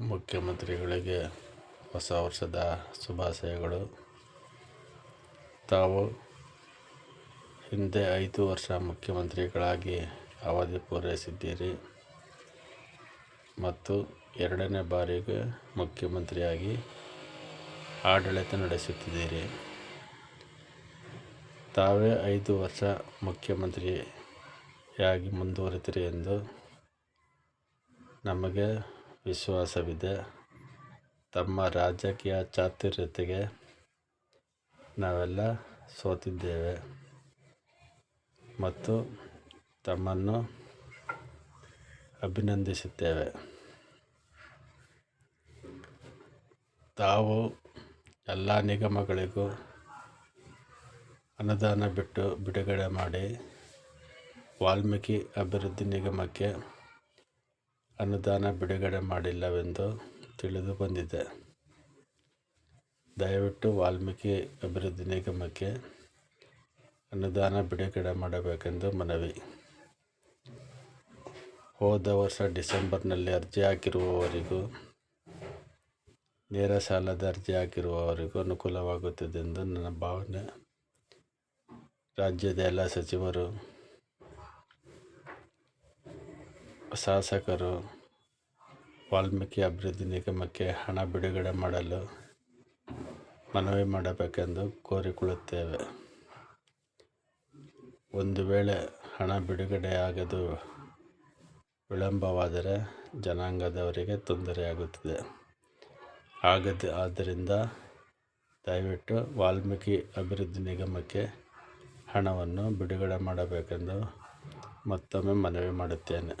ಮುಖ್ಯಮಂತ್ರಿಗಳಿಗೆ ಹೊಸ ವರ್ಷದ ಶುಭಾಶಯಗಳು. ತಾವು ಹಿಂದೆ ಐದು ವರ್ಷ ಮುಖ್ಯಮಂತ್ರಿಗಳಾಗಿ ಅವಧಿ ಪೂರೈಸಿದ್ದೀರಿ ಮತ್ತು ಎರಡನೇ ಬಾರಿಗೆ ಮುಖ್ಯಮಂತ್ರಿಯಾಗಿ ಆಡಳಿತ ನಡೆಸುತ್ತಿದ್ದೀರಿ. ತಾವೇ ಐದು ವರ್ಷ ಮುಖ್ಯಮಂತ್ರಿಯಾಗಿ ಮುಂದುವರಿತೀರಿ ಎಂದು ನಮಗೆ ವಿಶ್ವಾಸವಿದೆ. ತಮ್ಮ ರಾಜಕೀಯ ಚಾತುರ್ಯತೆಗೆ ನಾವೆಲ್ಲ ಸೋತಿದ್ದೇವೆ. ಮತ್ತು ತಮ್ಮನ್ನು ಅಭಿನಂದಿಸುತ್ತೇವೆ. ತಾವು ಎಲ್ಲ ನಿಗಮಗಳಿಗೂ ಅನುದಾನ ಬಿಟ್ಟು ಬಿಡುಗಡೆ ಮಾಡಿ ವಾಲ್ಮೀಕಿ ಅಭಿವೃದ್ಧಿ ನಿಗಮಕ್ಕೆ ಅನುದಾನ ಬಿಡುಗಡೆ ಮಾಡಿಲ್ಲವೆಂದು ತಿಳಿದು ಬಂದಿದೆ. ದಯವಿಟ್ಟು ವಾಲ್ಮೀಕಿ ಅಭಿವೃದ್ಧಿ ನಿಗಮಕ್ಕೆ ಅನುದಾನ ಬಿಡುಗಡೆ ಮಾಡಬೇಕೆಂದು ಮನವಿ. ಹೋದ ವರ್ಷ ಡಿಸೆಂಬರ್ನಲ್ಲಿ ಅರ್ಜಿ ಹಾಕಿರುವವರಿಗೂ, ನೇರ ಸಾಲದ ಅರ್ಜಿ ಹಾಕಿರುವವರಿಗೂ ಅನುಕೂಲವಾಗುತ್ತದೆ ಎಂದು ನನ್ನ ಭಾವನೆ. ರಾಜ್ಯದ ಎಲ್ಲ ಸಚಿವರು ಶಾಸಕರು ವಾಲ್ಮೀಕಿ ಅಭಿವೃದ್ಧಿ ನಿಗಮಕ್ಕೆ ಹಣ ಬಿಡುಗಡೆ ಮಾಡಲು ಮನವಿ ಮಾಡಬೇಕೆಂದು ಕೋರಿಕೊಳ್ಳುತ್ತೇವೆ. ಒಂದು ವೇಳೆ ಹಣ ಬಿಡುಗಡೆಯಾಗದು ವಿಳಂಬವಾದರೆ ಜನಾಂಗದವರಿಗೆ ತೊಂದರೆಯಾಗುತ್ತದೆ ಆಗದ, ಆದ್ದರಿಂದ ದಯವಿಟ್ಟು ವಾಲ್ಮೀಕಿ ಅಭಿವೃದ್ಧಿ ನಿಗಮಕ್ಕೆ ಹಣವನ್ನು ಬಿಡುಗಡೆ ಮಾಡಬೇಕೆಂದು ಮತ್ತೊಮ್ಮೆ ಮನವಿ ಮಾಡುತ್ತೇನೆ.